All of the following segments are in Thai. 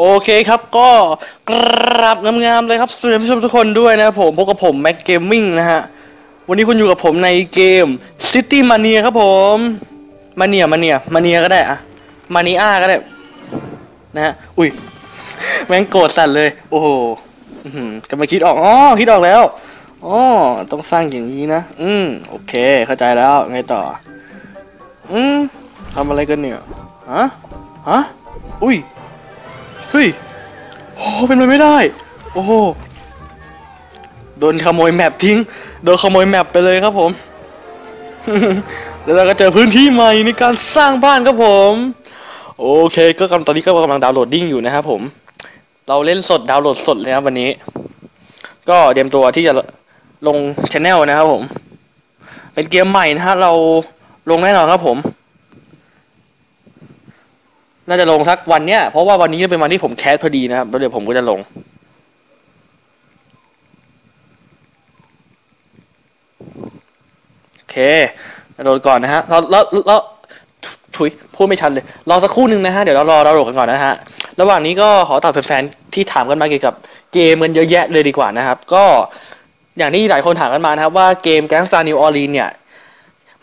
โอเคครับก็กราบงามๆเลยครับสวัสดีผู้ชมทุกคนด้วยนะครับผมพบกับผมแม็กเกมมิ่งนะฮะ วันนี้คุณอยู่กับผมในเกม City Mania ครับผมมาเนียมาเนียมาเนียก็ได้อะมานีอาก็ได้ นะฮะ อุ้ย แม่งโกรธสั่นเลย โอ้โหกำลังคิดออกอ๋อคิดออกแล้วอ๋อต้องสร้างอย่างนี้นะ อืมโอเค เข้าใจแล้วไงต่อ อืมทำอะไรกันเนี่ยฮะฮะอุ้ย เฮ้ยโอ้เป็นไปไม่ได้ โอ้โหโดนขโมยแมปทิ้ง โดนขโมยแมปไปเลยครับผม แล้วเราก็เจอพื้นที่ใหม่ในการสร้างบ้านครับผม โอเค ก็กำตอนนี้ก็กำลังดาวน์โหลดดิ้งอยู่นะครับผม เราเล่นสดดาวน์โหลดสดเลยครับวันนี้ ก็เตรียมตัวที่จะลงช anel นะครับผม เป็นเกมใหม่นะฮะเราลงแน่นอนครับผม น่าจะลงสักวันเนี้ยเพราะว่าวันนี้เป็นวันที่ผมแคสพอดีนะครับแล้วเดี๋ยวผมก็จะลง โอเคโหลดก่อนนะฮะเราเราเราถุยพูดไม่ชันเลย รอสักครู่หนึ่งนะฮะ เดี๋ยวเรารอเราโหลดกันก่อนนะฮะ ระหว่างนี้ก็ขอตอบแฟนๆที่ถามกันมาเกี่ยวกับเกมมันเยอะแยะเลยดีกว่านะครับ ก็อย่างที่หลายคนถามกันมานะครับว่าเกม Gangsta New Orleans เนี่ย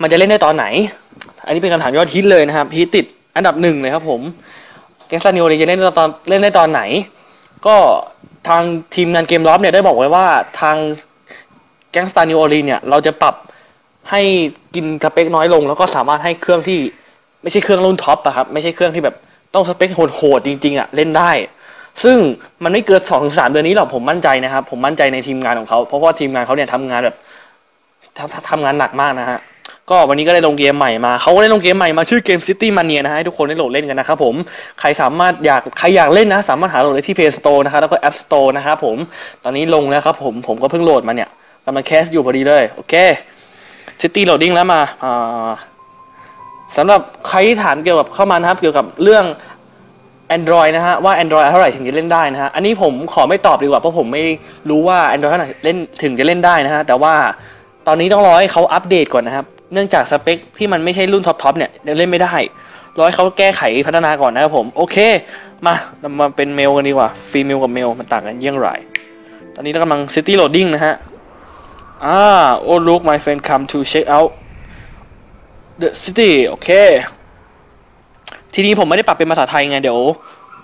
มันจะเล่นได้ตอนไหน อันนี้เป็นคำถามยอดฮิตเลยนะครับฮิตติด อันดับหนึ่งเลยครับผมแก๊งสตาร์นิวจะเล่นตอนเล่นได้ตอนไหน ก็ทางทีมงานเกมล็อบเนี่ยได้บอกไว้ว่าทางแก๊งสตาร์นิวออรีเนี่ยเราจะปรับให้กินสเปคน้อยลง แล้วก็สามารถให้เครื่องที่ไม่ใช่เครื่องรุ่นท็อปอะครับไม่ใช่เครื่องที่แบบต้องสเปคโหดๆจริงๆอะเล่นได้ ซึ่งมันไม่เกินสองถึงสามเดือนนี้หรอกผมมั่นใจนะครับ ผมมั่นใจในทีมงานของเขา เพราะว่าทีมงานเขาเนี่ยทำงานแบบทำทำงานหนักมากนะฮะ ก็วันนี้ก็ได้ลงเกมใหม่มา เขาก็ได้ลงเกมใหม่มาชื่อเกม City Mania นะฮะให้ทุกคนได้โหลดเล่นกันนะครับผม ใครสามารถอยากใครอยากเล่นนะ สามารถหาโหลดได้ที่ Play Store นะครับแล้วก็ App Store นะครับผม ตอนนี้ลงแล้วครับผม ผมก็เพิ่งโหลดมาเนี่ยกำลังแคสอยู่พอดีเลย โอเค City Loading แล้วมาอ่าสำหรับใครที่ถามเกี่ยวกับเข้ามานะครับ เกี่ยวกับเรื่อง Android นะฮะว่า Android เท่าไหร่ถึงจะเล่นได้นะฮะ อันนี้ผมขอไม่ตอบดีกว่าเพราะผมไม่รู้ว่า Android เท่าไหร่เล่นถึงจะเล่นได้นะฮะ แต่ว่าตอนนี้ต้องรอให้เขาอัปเดตก่อนนะครับ เนื่องจากสเปคที่มันไม่ใช่รุ่นท็อปๆเนี่ยเล่นไม่ได้รอให้เขาแก้ไขพัฒนาก่อนนะครับผม โอเค มาเรามาเป็นเมลกันดีกว่าฟรีเมลกับเมลมันต่างกันเยี่ยงไร ตอนนี้เรากำลัง City Loading นะฮะ อ่า oh look my friend come to check out the city โอเค ทีนี้ผมไม่ได้ปรับเป็นภาษาไทยไงเดี๋ยว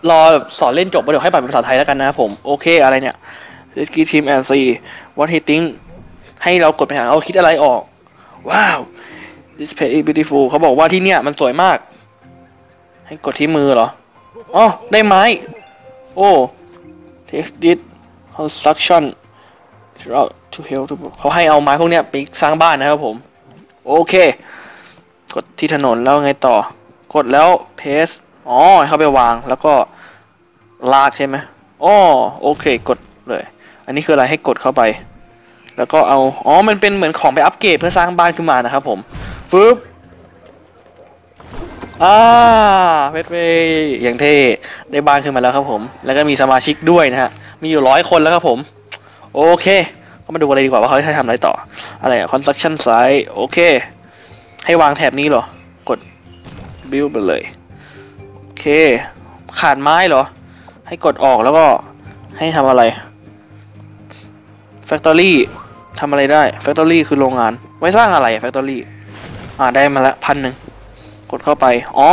รอสอนเล่นจบแล้วเดี๋ยวให้ปรับเป็นภาษาไทยแล้วกันนะครับผม โอเคอะไรเนี่ย let's get team and see what he think ให้เรากดไปหาเขาคิดอะไรออก ว้าว this page is beautiful เขาบอกว่าที่เนี่ยมันสวยมาก ให้กดที่มือเหรออ๋อได้ไม้ โอ้ text this construction to help to เขาให้เอาไม้พวกเนี้ยไปสร้างบ้านนะครับผม โอเค กดที่ถนนแล้วไงต่อ กดแล้ว paste อ๋อเข้าไปวางแล้วก็ลากใช่ไหมอ๋อโอเค กดเลย อันนี้คืออะไรให้กดเข้าไป แล้วก็เอา อ๋อ มันเป็นเหมือนของไปอัปเกรดเพื่อสร้างบ้านขึ้นมานะครับผม ฟึบอ่าเพชรเวยอย่างเท่ ได้บ้านขึ้นมาแล้วครับผม แล้วก็มีสมาชิกด้วยนะฮะ มีอยู่ร้อยคนแล้วครับผม โอเค ก็มาดูอะไรดีกว่าว่าเขาจะทำอะไรต่อ อะไรอะ construction site โอเค ให้วางแถบนี้เหรอ กด build ไปเลย โอเค ขาดไม้เหรอ ให้กดออกแล้วก็ให้ทำอะไร factory ทำอะไรได้ factory คือโรงงาน ไว้สร้างอะไร factory อ่าได้มาละพันหนึ่งกดเข้าไป อ๋อ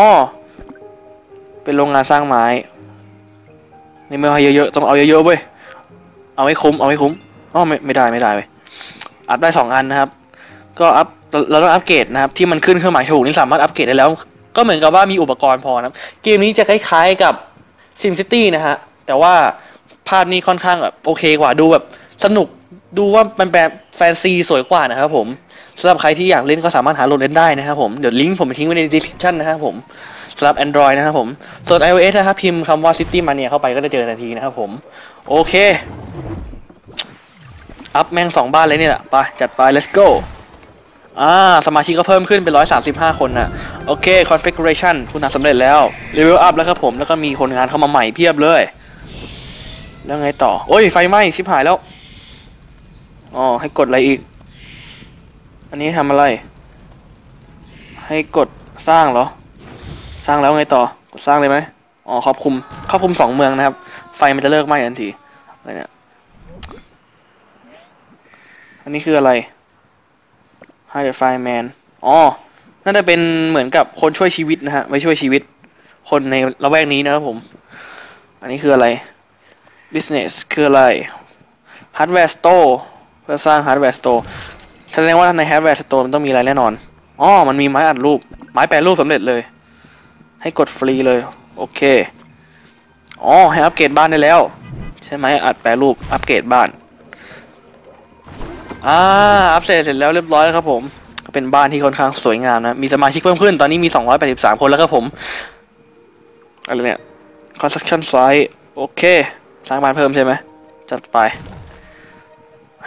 เป็นโรงงานสร้างไม้ นี่ไม่เอาเยอะๆ ต้องเอาเยอะๆเว้ย เอาให้คุ้ม เอาให้คุ้ม อ๋อไม่ไม่ได้ไม่ได้เว้ย อัพได้สองอันนะครับ ก็อัพ เราต้องอัปเกรดนะครับ ที่มันขึ้นเครื่องหมายถูกนี่สามารถอัปเกรดได้แล้ว ก็เหมือนกับว่ามีอุปกรณ์พอนะครับเกมนี้จะคล้ายๆกับ Sim City นะฮะ แต่ว่าภาพนี้ค่อนข้างแบบโอเคกว่า ดูแบบสนุก ดูว่ามันแบบแฟนซีสวยกว่านะครับผมสำหรับใครที่อยากเล่นก็สามารถหาโหลดเล่นได้นะครับผมเดี๋ยวลิงก์ผมไปทิ้งไว้ใน description นะครับผมสำหรับ Android นะครับผม ส่วน iOS นะครับ พิมพ์คำว่า City Mania เข้าไปก็จะเจอทันทีนะครับผม โอเค อัพแม่งสองบ้านเลยเนี่ยไปจัดไป let's go อ่า สมาชิกก็เพิ่มขึ้นเป็น 135 คนนะโอเค configuration คุณทำสำเร็จแล้ว level up แล้วครับผม แล้วก็มีคนงานเข้ามาใหม่เพียบเลย แล้วไงต่อ โอ้ย ไฟไหม้ชิบหายแล้ว อ๋อให้กดอะไรอีก อันนี้ทำอะไร ให้กดสร้างเหรอ สร้างแล้วไงต่อกดสร้างเลยไหมอ๋อครอบคุมครอบคุมสองเมืองนะครับ ไฟมันจะเลิกไหม้ทันทีอะไรเนี่ยอันนี้คืออะไร Hide the Fireman อ๋อน่าจะเป็นเหมือนกับคนช่วยชีวิตนะฮะไว้ช่วยชีวิต คนในละแวกนี้นะครับผม อันนี้คืออะไร business คืออะไร hardware store พื่อสร้าง hardware store แสดงว่าใน hardware store มันต้องมีอะไรแน่นอนอ๋อมันมีไม้อัดรูป ไม้แปรรูปสำเร็จเลย ให้กดฟรีเลย โอเค อ๋อ ให้อัปเกรดบ้านได้แล้ว ใช่ไหมอัดแปรรูป อัปเกรดบ้าน อ่า อัปเดตเสร็จแล้วเรียบร้อยครับผม ก็เป็นบ้านที่ค่อนข้างสวยงามนะ มีสมาชิกเพิ่มขึ้น ตอนนี้มี 283 คนแล้วครับผม อะไรเนี่ย construction site โอเค สร้างบ้านเพิ่มใช่ไหม จัดไป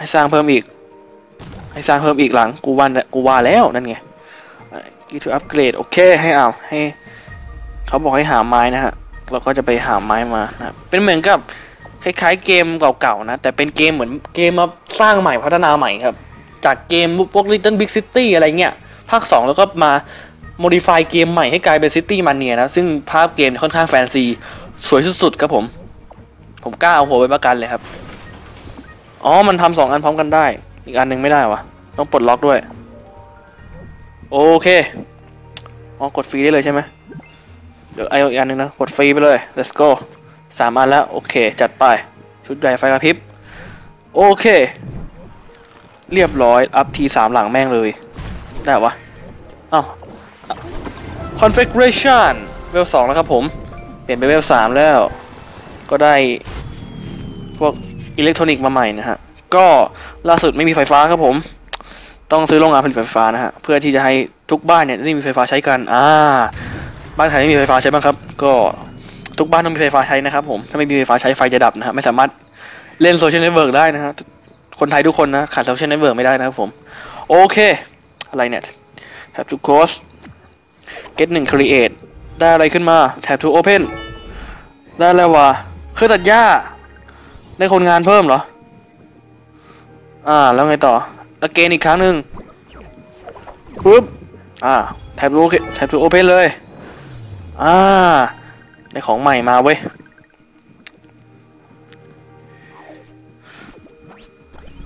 ให้สร้างเพิ่มอีก ให้สร้างเพิ่มอีกหลัง กูว่ากูว่าแล้วนั่นไงกีทูอัปเกรดโอเคให้เอาให้เขาบอกให้หาไม้นะฮะเราก็จะไปหาไม้มานะเป็นเหมือนกับคล้ายๆเกมเก่าๆนะ แต่เป็นเกมเหมือนเกมมาสร้างใหม่พัฒนาใหม่ครับ จากเกมพวก Little Big City อะไรเงี้ย ภาค 2 แล้วก็มา modify เกมใหม่ให้กลายเป็น City Mania นะ ซึ่งภาพเกมค่อนข้างแฟนซี สวยสุดๆครับผม ผมกล้าเอาหัวไว้ประกันเลยครับ อ๋อ มันทำสองอันพร้อมกันได้ อีกอันหนึ่งไม่ได้วะต้องปลดล็อกด้วย โอเค อ๋อ กดฟรีได้เลยใช่ไหมเดี๋ยวไออีกอันหนึ่งนะ กดฟรีไปเลย let's go สามอันแล้ว โอเค จัดไป ชุดใหญ่ไฟกระพริบ โอเค เรียบร้อย อัพทีสามหลังแม่งเลย ได้วะอ้าว configuration เวลสองแล้วครับผม เปลี่ยนไปเวลสามแล้ว ก็ได้ พวก อิเล็กทรอนิกส์มาใหม่นะฮะ ก็ล่าสุดไม่มีไฟฟ้าครับผม ต้องซื้อโรงงานผลิตไฟฟ้านะฮะ เพื่อที่จะให้ทุกบ้านเนี่ยได้มีไฟฟ้าใช้กัน อ่า บ้านใครไม่มีไฟฟ้าใช้บ้างครับ ก็ทุกบ้านต้องมีไฟฟ้าใช้นะครับผม ถ้าไม่มีไฟฟ้าใช้ไฟจะดับนะฮะ ไม่สามารถเล่นโซเชียลเน็ตเวิร์กได้นะฮะ คนไทยทุกคนนะขาดโซเชียลเน็ตเวิร์กไม่ได้นะครับผม โอเค อะไรเนี่ย Tab to close get 1 create ได้อะไรขึ้นมา Tab to open ได้แล้ววะเครื่องตัดหญ้า ได้คนงานเพิ่มเหรอ อ่า แล้วไงต่อ again อีกครั้งหนึ่งปุ๊บ อ่า Tab to Tab to open เลย อ่า ได้ของใหม่มาเว้ย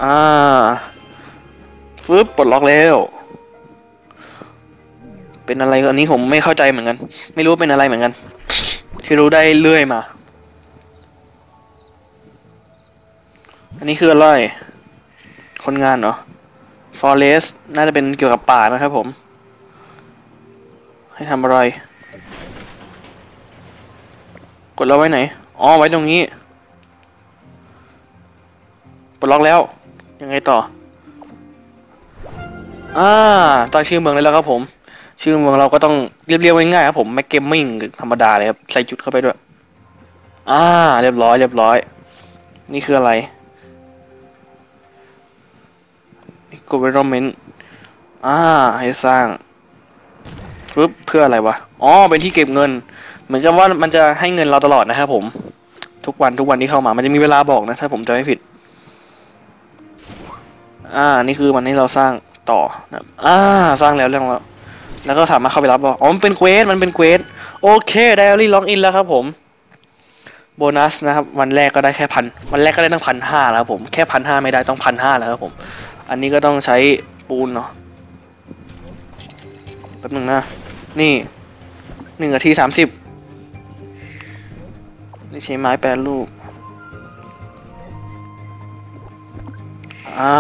อ่าฟึบปลดล็อกแล้ว เป็นอะไรอันนี้ผมไม่เข้าใจเหมือนกัน ไม่รู้ว่าเป็นอะไรเหมือนกัน ที่รู้ได้เรื่อยมา อันนี้คืออะไร คนงานเหรอ forest น่าจะเป็นเกี่ยวกับป่านะครับผม ให้ทำอะไร กดแล้วไว้ไหน อ๋อ ไว้ตรงนี้ ปลดล็อกแล้ว ยังไงต่อ อ่าตั้งชื่อเมืองเลยแล้วครับผม ชื่อเมืองเราก็ต้องเรียบๆง่ายๆครับผมแม็กเกมมิ่งธรรมดาเลยครับ ใส่จุดเข้าไปด้วย อ่า เรียบร้อย เรียบร้อย นี่คืออะไร government อ่าให้สร้างปึ๊บเพื่ออะไรวะ อ๋อ เป็นที่เก็บเงิน เหมือนกับว่ามันจะให้เงินเราตลอดนะครับผม ทุกวันทุกวันที่เข้ามา มันจะมีเวลาบอกนะ ถ้าผมจะไม่ผิด อ่า นี่คือมันให้เราสร้างต่อนะอ่า สร้างแล้วเรื่องแล้ว แล้วก็สามารถเข้าไปรับบอกอ๋อ มันเป็นเควส มันเป็นเควส โอเค ไดอารี่ล็อกอินแล้วครับผม โบนัสนะครับ วันแรกก็ได้แค่พัน วันแรกก็ได้ตั้งพันห้าแล้วครับผม แค่พันห้าไม่ได้ต้องพันห้าแล้วครับผม อันนี้ก็ต้องใช้ปูนเนาะแป๊บนึงนะ นี่หนึ่งนาทีสามสิบนี่ใช้ไม้แปรรูปอ่า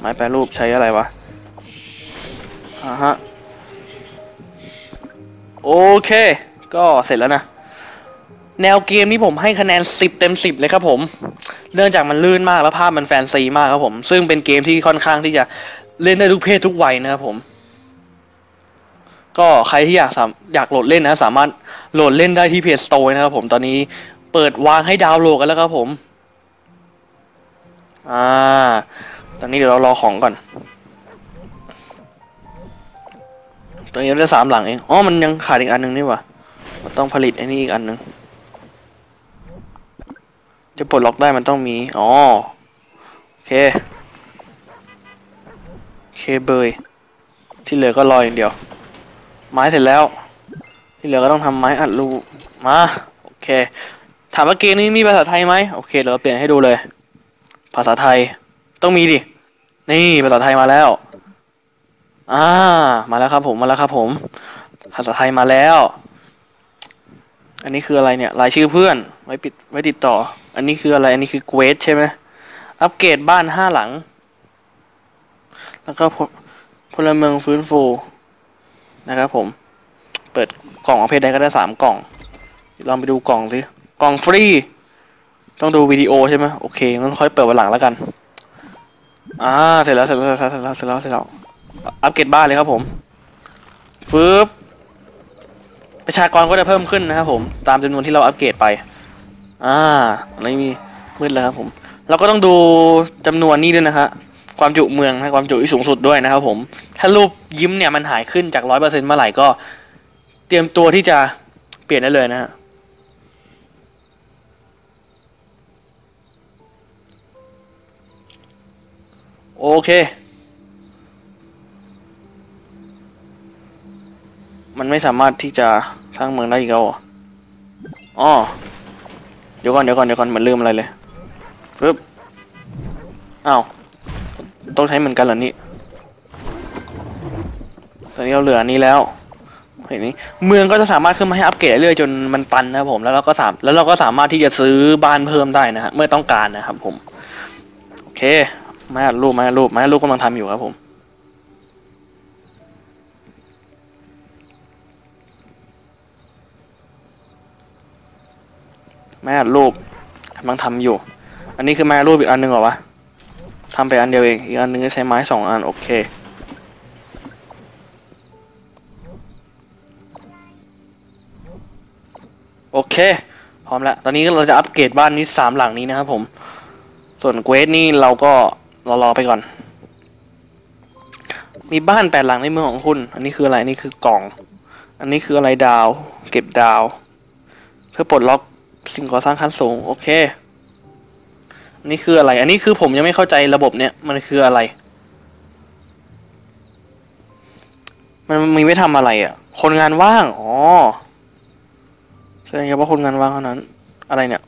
ไม้แปรรูปใช้อะไรวะอ่าฮะโอเค ก็เสร็จแล้วนะ แนวเกมนี้ผมให้คะแนน 10 เต็ม 10 เลยครับผม เนื่องจากมันลื่นมากแล้วภาพมันแฟนซีมากครับผม ซึ่งเป็นเกมที่ค่อนข้างที่จะเล่นได้ทุกเพศทุกวัยนะครับผม ก็ใครที่อยากอยากโหลดเล่นนะ สามารถโหลดเล่นได้ที่เพจสโตร์นะครับผมตอนนี้เปิดวางให้ดาวน์โหลดกันแล้วครับผม อ่า ตอนนี้เดี๋ยวเรารอของก่อนตอนนี้เราได้สามหลังเอง อ๋อ มันยังขาดอีกอันหนึ่งนี่วะต้องผลิตไอ้นี่อีกอันหนึ่ง จะปลดล็อกได้มันต้องมี อ๋อ โอเค เคเบย ที่เหลือก็รออย่างเดียว ไม้เสร็จแล้ว ที่เหลือก็ต้องทำไม้อัดรู มา โอเค ถามว่าเกมนี้มีภาษาไทยไหม โอเค เดี๋ยวเราเปลี่ยนให้ดูเลย ภาษาไทย ต้องมีดิ นี่ภาษาไทยมาแล้ว อ่า มาแล้วครับผม มาแล้วครับผม ภาษาไทยมาแล้วอันนี้คืออะไรเนี่ยรายชื่อเพื่อนไว้ปิดไว้ติดต่อ อันนี้คืออะไร อันนี้คือเกวสใช่ไหมอัปเกรดบ้านห้าหลัง แล้วก็พลเมืองฟื้นฟูนะครับผม เปิดกล่องเอาเพชรได้ก็ได้สามกล่อง ลองไปดูกล่องสิ กล่องฟรี ต้องดูวิดีโอใช่ไหมโอเคงั้นค่อยเปิดวันหลังแล้วกัน อ่า เสร็จแล้ว เสร็จแล้ว เสร็จแล้ว เสร็จแล้ว เสร็จแล้ว อัปเกรดบ้านเลยครับผม ฟืบประชากรก็จะเพิ่มขึ้นนะครับผม ตามจำนวนที่เราอัปเกรดไป อ่าอันนี้มีมืดแล้วครับผม เราก็ต้องดูจำนวนนี้ด้วยนะฮะความจุเมืองนะความจุที่สูงสุดด้วยนะครับผม ถ้ารูปยิ้มเนี่ยมันหายขึ้นจากร้อยเปอร์เซ็นต์เมื่อไหร่ก็ เตรียมตัวที่จะเปลี่ยนได้เลยนะฮะโอเค มันไม่สามารถที่จะสร้างเมืองได้อีกแล้วอ๋อ ดี๋ยวก่อนเดี๋ยวก่อนเดี๋ยวก่อนเหมือนลืมอะไรเลยปึ๊บอ้าวต้องใช้เหมือนกันเหรอนี่ตอนนี้เราเหลือนี้แล้วเห็นนี้เมืองก็จะสามารถขึ้นมาให้อัปเกรดเรื่อยๆจนมันตันนะครับผมแล้วเราก็สามแล้วเราก็สามารถที่จะซื้อบ้านเพิ่มได้นะฮะเมื่อต้องการนะครับผมโอเคมาอัดรูปมาอัดรูปมาอัดรูปกำลังทำอยู่ครับผม แม่รูปกำลังทำอยู่ อันนี้คือแม่รูปอีกอันหนึ่งเหรอวะทำไปอันเดียวเองอีกอันนึงใช้ไม้สองอันโอเคโอเค พร้อมแล้วตอนนี้เราจะอัปเกรดบ้านนี้สามหลังนี้นะครับผม ส่วนเกวสนี่เราก็รอรอไปก่อน มีบ้านแปดหลังในเมืองของคุณ อันนี้คืออะไรนนี้คือกล่อง อันนี้คืออะไรดาว เก็บดาว เพื่อปลดล็อก สิ่งก่อสร้างขั้นสูง โอเคอันนี้คืออะไร อันนี้คือผมยังไม่เข้าใจระบบเนี่ย มันคืออะไร มันมีไว้ทำอะไรอะ คนงานว่าง อ๋อ แสดงว่าคนงานว่างเท่านั้น อะไรเนี่ย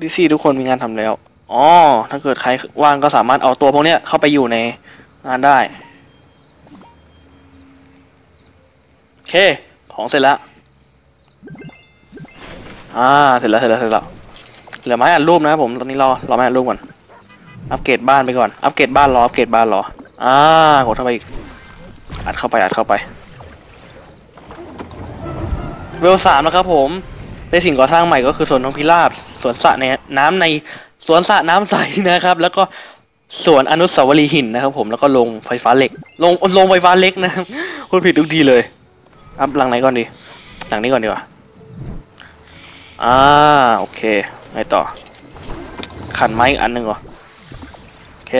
ดิซี่ทุกคนมีงานทำแล้ว อ๋อ ถ้าเกิดใครว่างก็สามารถเอาตัวพวกเนี้ยเข้าไปอยู่ในงานได้ โอเค ของเสร็จแล้ว อ่าเสร็จแล้วเสร็จแล้วเสร็จแล้วเหลือไม้อัดรูปนะครับผมตอนนี้รอรอไม้อัดรูปก่อนอัปเกรดบ้านไปก่อนอัปเกรดบ้านรออัปเกรดบ้านรออ่ากดเข้าไปอีกอัดเข้าไปอัดเข้าไปเวลสามนะครับผมได้สิ่งก่อสร้างใหม่ก็คือสวนนกพิราบสวนสระในน้ำในสวนสระน้ำใสนะครับ แล้วก็สวนอนุสาวรีย์หินนะครับ ผมแล้วก็ลงไฟฟ้าเหล็ก ลงลงไฟฟ้าเล็กนะครับคุณผิดทุกทีเลยอัพหลังไหนก่อนดีหลังนี้ก่อนดีกว่า อ่าโอเคไงต่อ ขันไม้อีกอันหนึ่งเหรอ โอเค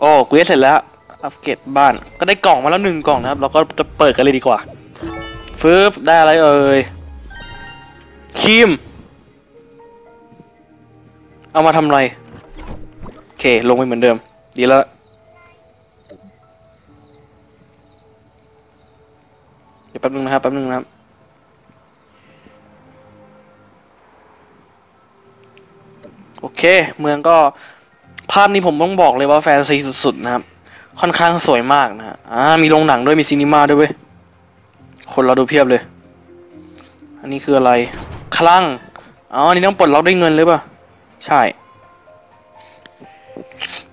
โอ้เควสเสร็จแล้ว อัปเกรดบ้าน ก็ได้กล่องมาแล้วหนึ่งกล่องนะครับ เราก็จะเปิดกันเลยดีกว่า ฟืบได้อะไรเอ่ยครีม เอามาทำไร โอเค ลงไปเหมือนเดิม ดีแล้ว ดี๋ยวแป๊บนึงนะครับแป๊บนึงนะครับโอเค เมืองก็ภาพนี้ผมต้องบอกเลยว่าแฟนซีสุดๆนะครับ ค่อนข้างสวยมากนะฮะอ่ามีโรงหนังด้วยมีซีนีมาด้วยเว้ยคนเราดูเพียบเลย อันนี้คืออะไร คลั่งอ๋ออันนี้ต้องปลดล็อกด้วยเงินหรือเปล่าใช่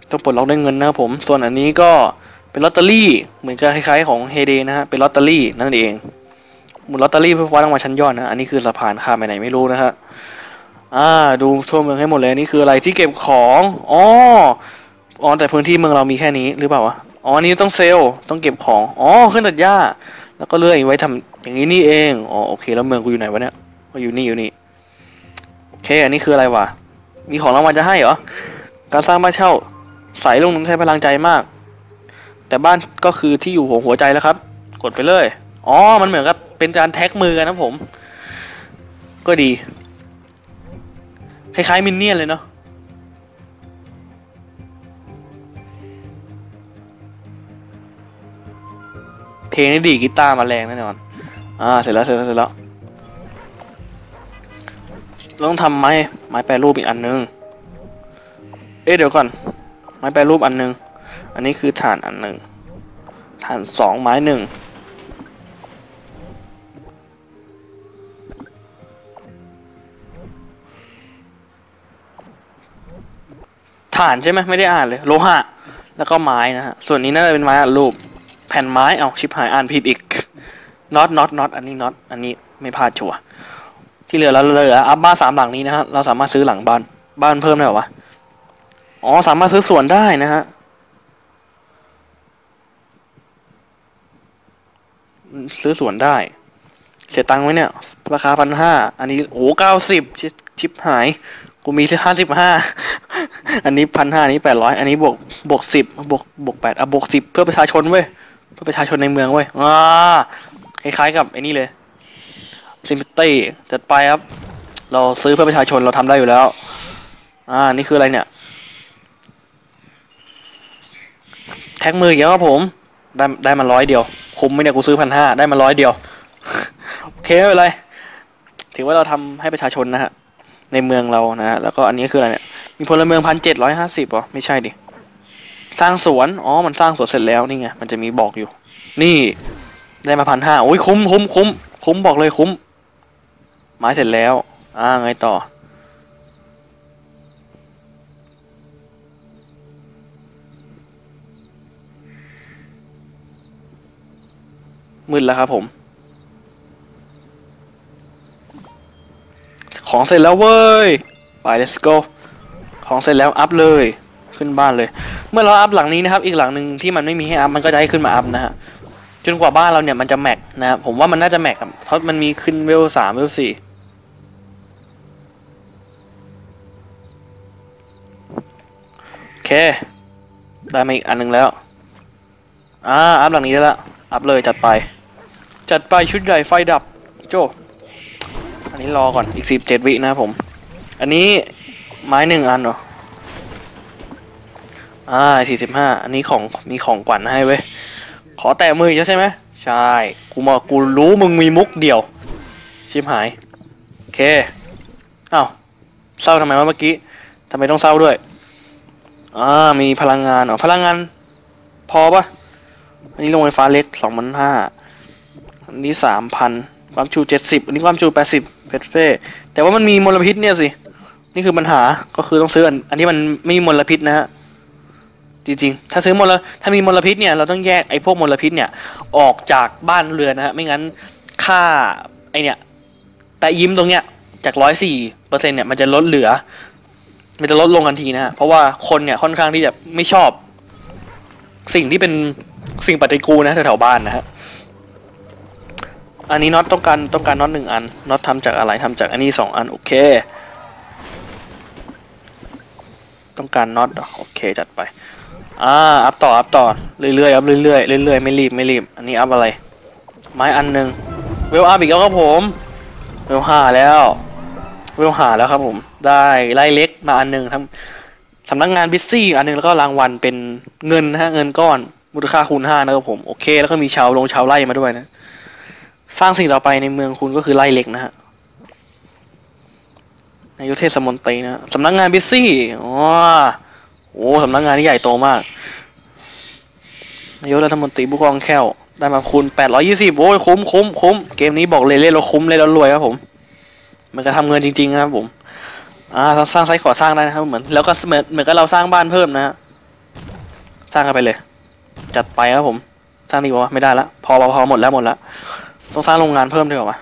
ต้องปลดล็อกด้วยเงินนะครับผม ส่วนอันนี้ก็ เป็นลอตเตอรี่เหมือนกับคล้ายๆของเฮเดนะฮะเป็นลอตเตอรี่นั่นเองหมุนลอตเตอรี่เพื่อคว้ารางวัลชั้นยอดนะอันนี้คือสะพานข้ามไปไหนไม่รู้นะฮะอ่าดูทั่วเมืองให้หมดเลยนี่คืออะไรที่เก็บของอ๋ออ๋อแต่พื้นที่เมืองเรามีแค่นี้หรือเปล่าวะอ๋ออันนี้ต้องเซลล์ต้องเก็บของอ๋อเครื่องตัดหญ้า แล้วก็เลื่อยไว้ทำอย่างนี้นี่เองอ๋อโอเคแล้วเมืองกูอยู่ไหนวะเนี่ยก็อยู่นี่อยู่นี่โอเคอันนี้คืออะไรวะมีของรางวัลจะให้เหรอการสร้างบ้านเช่าใส่ลงต้องใช้พลังใจมาก แต่บ้านก็คือที่อยู่หัวใจแล้วครับ กดไปเลย อ๋อ มันเหมือนกับเป็นการแท็กมือกันนะผม ก็ดี คล้ายๆมินเนี่ยนเลยเนาะเพลงนี้ดีกีตาร์มาแรงแน่นอน อ่า เสร็จแล้วเสร็จแล้วเสร็จแล้วต้องทำไม้ไม้แปรรูปอีกอันนึง เอ๊ะเดี๋ยวก่อน ไม้แปรรูปอันนึง อันนี้คือฐานอันหนึ่งฐานสองไม้หนึ่งฐานใช่ไหมไม่ได้อ่านเลยโลหะแล้วก็ไม้นะฮะส่วนนี้น่าจะเป็นไม้อัดรูปแผ่นไม้เอาชิบหายอ่านผิดอีกน็อตน็อตน็อตอันนี้น็อตอันนี้ไม่พลาดชัวร์ที่เหลือเราเหลืออัพบ้านสามหลังนี้นะฮะเราสามารถซื้อหลังบ้านบ้านเพิ่มได้หรอวะอ๋อสามารถซื้อสวนได้นะฮะ ซื้อสวนได้ เสียตังค์ไหมเนี่ย ราคาพันห้าอันนี้โอ้เก้าสิบชิปหาย กูมีห้าสิบห้าอันนี้พันห้านี้แปดร้อยอันนี้บวกบวกสิบบวกบวกแปดอะบวกสิบเพื่อประชาชนเว้ยเพื่อประชาชนในเมืองเว้ยอ่าคล้ายๆกับไอ้นี่เลยซิมตี้จัดไปครับ เราซื้อเพื่อประชาชนเราทำได้อยู่แล้ว อ่านี่คืออะไรเนี่ย แท็กมืออีกแล้วครับผม ได้ได้มาร้อยเดียว คุ้มไหมเนี่ยกูซื้อพันห้าได้มาร้อยเดียว โอเคไม่เป็นไรถือว่าเราทำให้ประชาชนนะฮะ ในเมืองเรานะฮะ แล้วก็อันนี้คืออะไรเนี่ย มีพลเมืองพันเจ็ดร้อยห้าสิบหรอ ไม่ใช่ดิ สร้างสวน อ๋อ มันสร้างสวนเสร็จแล้วนี่ไง มันจะมีบอกอยู่ นี่ได้มาพันห้าโอ้ยคุ้มคุ้มคุ้มคุ้มบอกเลยคุ้ม ไม้เสร็จแล้ว อ่า ไงต่อ มืดแล้วครับผม ของเสร็จแล้วเว้ย ไป let's go ของเสร็จแล้วอัพเลย ขึ้นบ้านเลย เมื่อเราอัพหลังนี้นะครับ อีกหลังหนึ่งที่มันไม่มีให้อัพมันก็จะให้ขึ้นมาอัพนะฮะ จนกว่าบ้านเราเนี่ยมันจะแม็กนะครับผมว่ามันน่าจะแม็กครับ เพราะมันมีขึ้นเวลสามเวลสี่โอเค ได้มาอีกอันหนึ่งแล้ว อ่า อัพหลังนี้ได้แล้วอัพเลยจัดไป จัดไปชุดใหญ่ไฟดับโจอันนี้รอก่อนอีกสิบเจ็ดวินะผม อันนี้ไม้หนึ่งอันเหรออ่าสี่สิบห้าอันนี้ของมีของกวันให้เว้ย ขอแตะมืออีกแล้วใช่ไหมใช่ กูมากูรู้มึงมีมุกเดียว ชิบหาย โอเคอ้าวเศร้าทำไมวะเมื่อกี้ทำไมต้องเศร้าด้วยอ่ามีพลังงานอ๋อพลังงาน พอปะอันนี้โรงไฟฟ้าเล็กสองพันห้า อันนี้สามพันความจุเจ็ดสิบอันนี้ความจุแปดสิบเพชรเฟ่แต่ว่ามันมีมลพิษเนี่ยสินี่คือปัญหาก็คือต้องซื้ออันอันที่มันไม่มีมลพิษนะฮะจริงๆ ถ้าซื้อมลถ้ามีมลพิษเนี่ยเราต้องแยกไอ้พวกมลพิษเนี่ยออกจากบ้านเรือนนะฮะไม่งั้นค่าไอเนี่ยแปะยิ้มตรงเนี้ยจากร้อยสี่เปอร์เซ็นเนี่ยมันจะลดเหลือ มันจะลดลงทันทีนะฮะเพราะว่าคนเนี่ยค่อนข้างที่จะไม่ชอบ สิ่งที่เป็นสิ่งปฏิกูลนะแถวๆบ้านนะฮะ อันนี้น็อตต้องการต้องการน็อตหนึ่งอันน็อตทำจากอะไรทำจากอันนี้สองอันโอเค ต้องการน็อตโอเคจัดไปอ่าอัพต่ออัพต่อเรื่อยๆอัพเรื่อยๆเรื่อยๆไม่รีบไม่รีบอันนี้อัพอะไร ไม้อันหนึ่งเวลอัพอีกแล้วครับผมเวลห้าแล้วเวลหาแล้วครับผม ได้ไล่เล็กมาอันหนึ่งทำสำนักงานบิซซี่อันหนึ่งแล้วก็รางวัลเป็นเงินนะฮะเงินก้อนมูลค่าคูณห้านะครับผม โอเค แล้วก็มีชาวลงชาวไร่มาด้วยนะ สร้างสิ่งต่อไปในเมืองคุณก็คือไล่เหล็กนะฮะนายกเทศมนตรีนะสำนักงานบิซซี่อ๋อโอ้สำนักงานที่ใหญ่โตมากนายกรัฐมนตรีผู้กองแค้วได้มาคูณ820โอ้ยคุ้มคุ้มคุ้มเกมนี้บอกเลยเล่นเราคุ้มเลยเรารวยครับผม มันก็ทำเงินจริงๆนะครับผมอ่าสร้างไซต์ก่อสร้างได้นะครับเหมือนแล้วก็เหมือนเหมือนกับเราสร้างบ้านเพิ่มนะฮะสร้างกันไปเลย จัดไปครับผม สร้างดีกว่าไม่ได้ละพอพอพอหมดแล้วหมดแล้ว ต้องสร้างโรงงานเพิ่มดีกว่า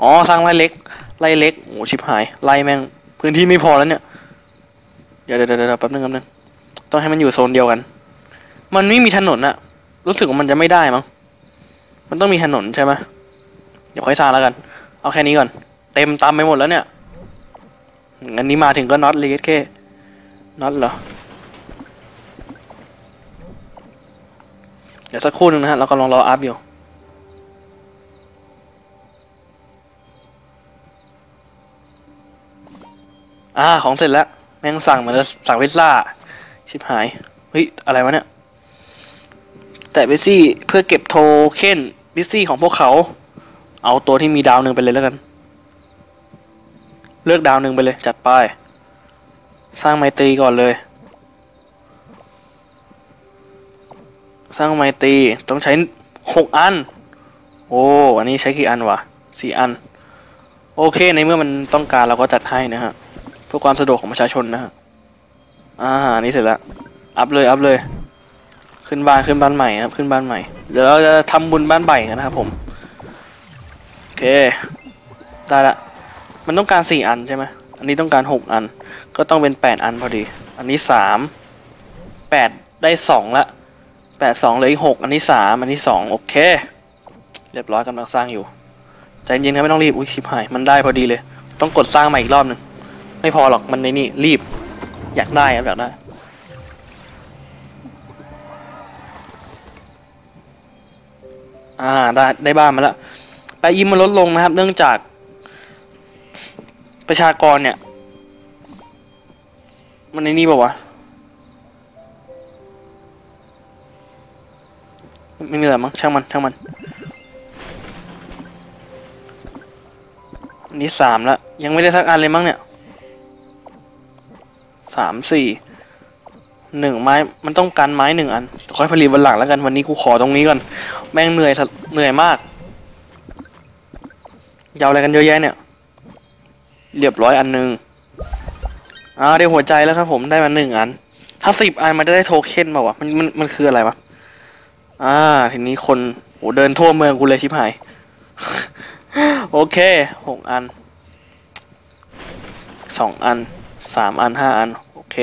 อ๋อ สร้างไร่เล็ก ไร่เล็ก โอ้ชิบหาย ไร่แม่ง พื้นที่ไม่พอแล้วเนี่ย เดี๋ยวเดี๋ยวเดี๋ยวแป๊บนึงแป๊บนึง ต้องให้มันอยู่โซนเดียวกัน มันไม่มีถนนอะรู้สึกว่ามันจะไม่ได้มั้ง มันต้องมีถนนใช่ไหมเดี๋ยวค่อยสร้างแล้วกัน เอาแค่นี้ก่อน เต็มตามไปหมดแล้วเนี่ย อันนี้มาถึงก็น็อตเลยแค่น็อตเหรอ เดี๋ยวสักครู่หนึ่งนะฮะ เรากำลังรออัพอยู่ อ่าของเสร็จแล้ว แม่งสั่งเหมือนจะสั่งพิซซ่า ชิบหาย เฮ้ย อะไรวะเนี่ย แต่บิซี่เพื่อเก็บโทเค็นบิซี่ของพวกเขา เอาตัวที่มีดาวหนึ่งไปเลยแล้วกัน เลือกดาวหนึ่งไปเลย จัดไป สร้างไมตรีก่อนเลย สร้างไมตรีต้องใช้หกอัน โอ้ อันนี้ใช้กี่อันวะสี่อัน โอเค ในเมื่อมันต้องการเราก็จัดให้นะฮะ เพื่อความสะดวกของประชาชนนะฮะอ่านนี้เสร็จแล้วอัพเลยอัพเลย ขึ้นบ้านขึ้นบ้านใหม่ครับขึ้นบ้านใหม่เดี๋ยวเราจะทำบุญบ้านใหม่กันนะครับผมโอเคได้ละมันต้องการสี่อันใช่ไหมอันนี้ต้องการหกอัน ก็ต้องเป็นแปดอันพอดี อันนี้สามแปดได้สองละแปดสองเหลยหกอันนี้สามอันนี้สองโอเค เรียบร้อยกำลังสร้างอยู่ใจเย็นครับไม่ต้องรีบอุ้ยชิบหายมันได้พอดีเลย ต้องกดสร้างใหม่อีกรอบหนึ่ง ไม่พอหรอกมันในนี่รีบ อยากได้ครับอยากได้ อ่าได้ได้บ้านมาแล้วไปยิมมันลดลงนะครับ เนื่องจาก ประชากรเนี่ย มันในนี่บอกว่าวะไม่มีอะไรมั้งช่างมันช่างมันนนี้สามแล้วยังไม่ได้สักอันเลยมั้งเนี่ย สามสี่หนึ่งไม้มันต้องการไม้หนึ่งอันค่อยผลิตวันหลังแล้วกันวันนี้กูขอตรงนี้ก่อน แม่งเหนื่อยเหนื่อยมากยาวอะไรกันเยอะแยะเนี่ย เรียบร้อยอันหนึ่งอ่าได้หัวใจแล้วครับผมได้มาหนึ่งอัน ถ้าสิบอันมันจะได้โทเค็นมาวะมันมันมันคืออะไรวะอ่าทีนี้คนโหเดินทั่วเมืองกูเลยชิบหายโอเคหกอันสองอัน สามอันห้าอัน โอเค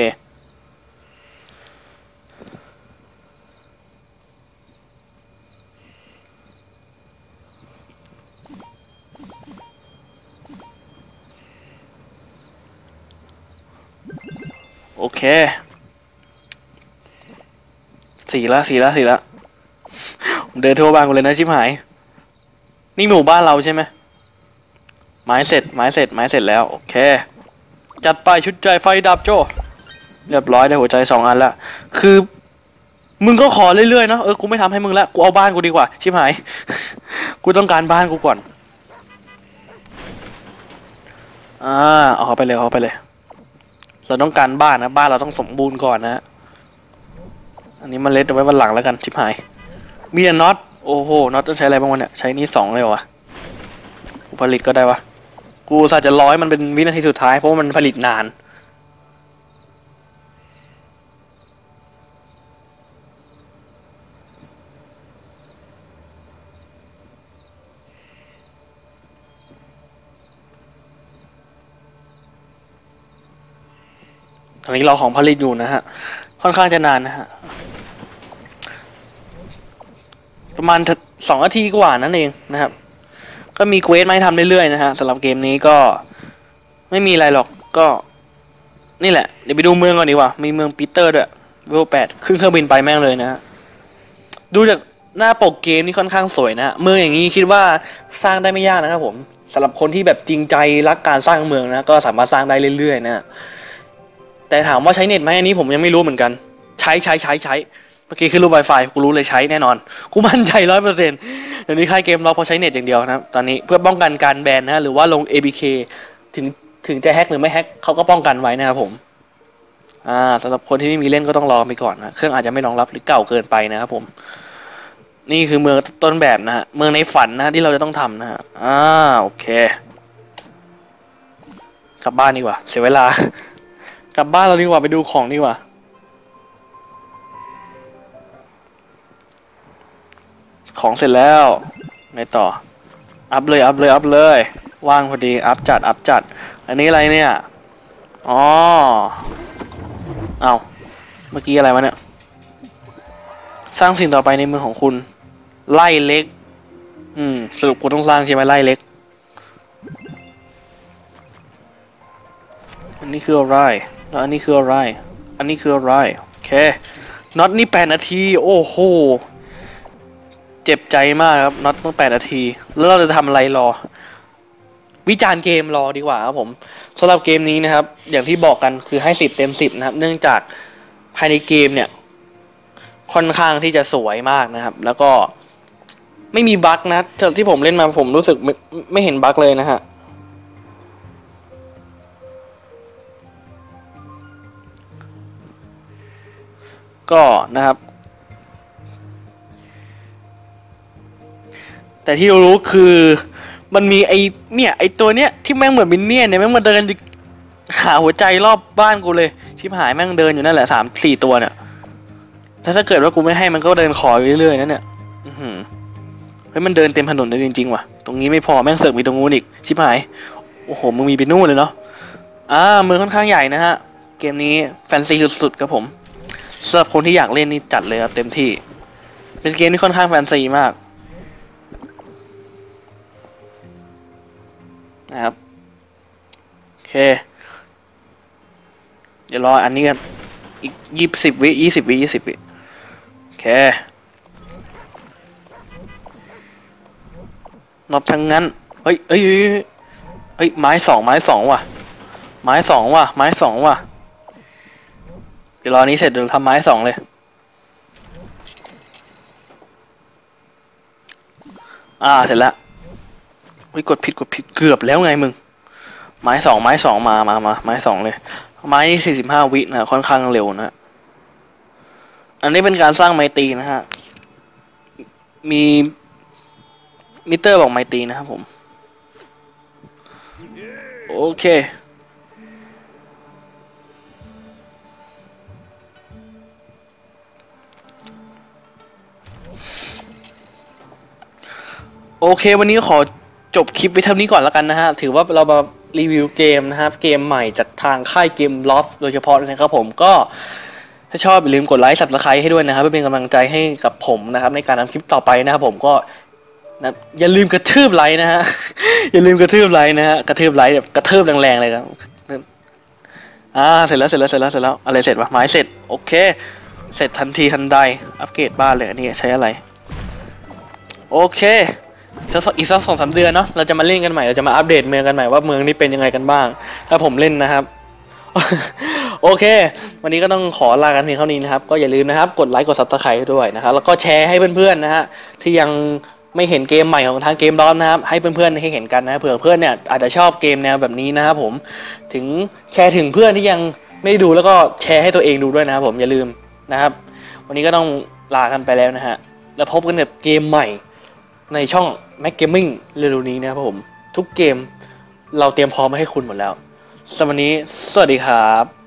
โอเคสี่ละสี่ละสี่ละเดินทั่วบ้านกูเลยนะชิบหาย นี่หมู่บ้านเราใช่ไหมไม้เสร็จไม้เสร็จไม้เสร็จแล้ว โอเค จัดไปชุดใจไฟดับโจ เรียบร้อยได้หัวใจสองอันละ คือ มึงก็ขอเรื่อยๆเนาะเออกูไม่ทำให้มึงละกูเอาบ้านกูดีกว่า ชิบหาย กูต้องการบ้านกูก่อน อ่าเอาเขาไปเลยเอาไปเลย เราต้องการบ้านนะบ้านเราต้องสมบูรณ์ก่อนนะอันนี้มันเล็ดเอาไว้วันหลังแล้วกันชิบหายมีแต่น็อตโอ้โหน็อตต้องใช้อะไรบ้างวะเนี่ยใช้นี่สองเลยวะผลิตก็ได้วะ กูสาห์จะร้อยมันเป็นวินาทีสุดท้ายเพราะว่ามันผลิตนาน ตอนนี้เราของผลิตอยู่นะฮะ ค่อนข้างจะนานนะฮะ ประมาณสองนาทีกว่านั่นเองนะครับ ก็มีเควสมาให้ทำเรื่อยๆนะฮะสำหรับเกมนี้ก็ไม่มีอะไรหรอกก็ นี่แหละ เดี๋ยวไปดูเมืองก่อนดีกว่า มีเมืองปีเตอร์ด้วยเวลแปดขึ้นเครื่องบินไปแม่งเลยนะฮะดูจากหน้าปกเกมนี่ค่อนข้างสวยนะเมืองอย่างนี้คิดว่าสร้างได้ไม่ยากนะครับผมสำหรับคนที่แบบจริงใจรักการสร้างเมืองนะก็สามารถสร้างได้เรื่อยๆนะแต่ถามว่าใช้เน็ตไหมอันนี้ผมยังไม่รู้เหมือนกัน ใช้ใช้ใช้ใช้ เมื่อกี้ขึ้นรูป Wi-Fi กูรู้เลยใช้แน่นอน กูมั่นใจร้อยเปอร์เซ็นต์เดี๋ยวนี้ค่ายเกมเราพอใช้เน็ตอย่างเดียวนะครับ ตอนนี้เพื่อป้องกันการแบนนะหรือว่าลง ABK ถึงถึงจะแฮกหรือไม่แฮกเขาก็ป้องกันไว้นะครับผม อ่าสำหรับคนที่ไม่มีเล่นก็ต้องรอไปก่อนนะ เครื่องอาจจะไม่รองรับหรือเก่าเกินไปนะครับผม นี่คือเมืองต้นแบบนะฮะ เมืองในฝันนะฮะที่เราจะต้องทำนะฮะ อ่าโอเค กลับบ้านดีกว่า เสียเวลา กลับบ้านเราดีกว่าไปดูของดีกว่า ของเสร็จแล้วไงต่อ อัพเลย อัพเลย อัพเลย ว่างพอดี อัพจัด อัพจัด อันนี้อะไรเนี่ย อ๋อ เอาเมื่อกี้อะไรวะเนี่ย สร้างสิ่งต่อไปในมือของคุณ ไล่เล็ก อืม สรุปคุณต้องสร้างใช่ไหมไล่เล็ก อันนี้คืออะไร แล้วอันนี้คืออะไร อันนี้คืออะไร โอเค น็อตนี่แปดนาที โอ้โห เจ็บใจมากครับน็อตต้องแปดนาที แล้วเราจะทำอะไรรอ วิจารณ์เกมรอดีกว่าครับผมสำหรับเกมนี้นะครับ อย่างที่บอกกันคือให้สิบเต็มสิบนะครับ เนื่องจากภายในเกมเนี่ยค่อนข้างที่จะสวยมากนะครับ แล้วก็ไม่มีบั๊กนะที่ผมเล่นมาผมรู้สึกไม่ไม่เห็นบั๊กเลยนะฮะก็นะครับ แต่ที่รู้คือมันมีไอเนี่ยไอตัวเนี้ยที่แม่งเหมือนมินเนี่ยนเนี่ยแม่งมาเดินหาหัวใจรอบบ้านกูเลย ชิบหายแม่งเดินอยู่นั่นแหละสามสี่ตัวเนี่ยถ้าถ้าเกิดว่ากูไม่ให้มันก็เดินขอเรื่อยๆนั่นเนี่ยอื้อหือเฮ้ยมันเดินเต็มถนนเลยจริงๆว่ะ ตรงนี้ไม่พอแม่งเสือกมีตรงนู้นอีก ชิบหาย โอ้โหมึงมีไปนู่นเลยเนาะอ่ามือค่อนข้างใหญ่นะฮะ เกมนี้แฟนซีสุดๆครับผมสำหรับคนที่อยากเล่นนี่จัดเลยครับเต็มที่ เป็นเกมที่ค่อนข้างแฟนซีมาก นะครับ โอเค เดี๋ยวรออันนี้กัน อีกยี่สิบวิยี่สิบวิยี่สิบวิ โอเค นอบทั้งนั้น เฮ้ยเฮ้ยเฮ้ย ไม้สองไม้สองว่ะ ไม้สองว่ะ ไม้สองว่ะ เดี๋ยวรอนี้เสร็จเดี๋ยวทำไม้สองเลยอ่า เสร็จแล้ว เฮ้ยกดผิดกดผิดเกือบแล้วไงมึง ไม้สองไม้สองมามามาไม้สองเลย ไม้สี่สิบห้าวินะค่อนข้างเร็วนะ อันนี้เป็นการสร้างไมตีนะฮะ มีมิเตอร์บอกไมตีนะครับผม โอเคโอเค วันนี้ขอ จบคลิปไว้เท่านี้ก่อนแล้วกันนะฮะ ถือว่าเรามารีวิวเกมนะครับ เกมใหม่จากทางค่ายเกมลอฟโดยเฉพาะเลยนะครับผมก็ถ้าชอบอย่าลืมกดไลค์สับสไครต์ให้ด้วยนะครับเพื่อเป็นกำลังใจให้กับผมนะครับ ในการทำคลิปต่อไปนะครับผมก็นะอย่าลืมกระทืบไลค์นะฮะ อย่าลืมกระทืบไลค์นะฮะกระทืบไลค์แบบกระทืบแรงๆเลยครับอ่าเสร็จแล้วเสร็จแล้วเสร็จแล้วเสร็จแล้วอะไรเสร็จวะไม้เสร็จโอเค เสร็จทันทีทันใดอัปเกรดบ้านเลยอันนี้ใช้อะไร โอเค สักอีกสักสองสามเดือนเนาะเราจะมาเล่นกันใหม่เราจะมาอัปเดตเมืองกันใหม่ว่าเมืองนี้เป็นยังไงกันบ้าง ถ้าผมเล่นนะครับ โอเค วันนี้ก็ต้องขอลากันเพียงเท่านี้นะครับ ก็อย่าลืมนะครับ กดไลค์กดซับสไครต์ด้วยนะครับแล้วก็แชร์ให้เพื่อนๆนะฮะที่ยังไม่เห็นเกมใหม่ของทางเกมร้อนนะครับ ให้เพื่อนๆให้เห็นกันนะเผื่อเพื่อนเนี่ยอาจจะชอบเกมแนวแบบนี้นะครับผมถึงแชร์ถึงเพื่อนที่ยังไม่ด้ดูแล้วก็แชร์ให้ตัวเองดูด้วยนะครับผมอย่าลืมนะครับ วันนี้ก็ต้องลากันไปแล้วนะฮะแล้วพบกันกับเกมใหม่ในช่อง แม็กเกมมิ่งเร็วๆนี้นะครับผม ทุกเกมเราเตรียมพร้อมมาให้คุณหมดแล้วสำหรับวันนี้ สวัสดีครับ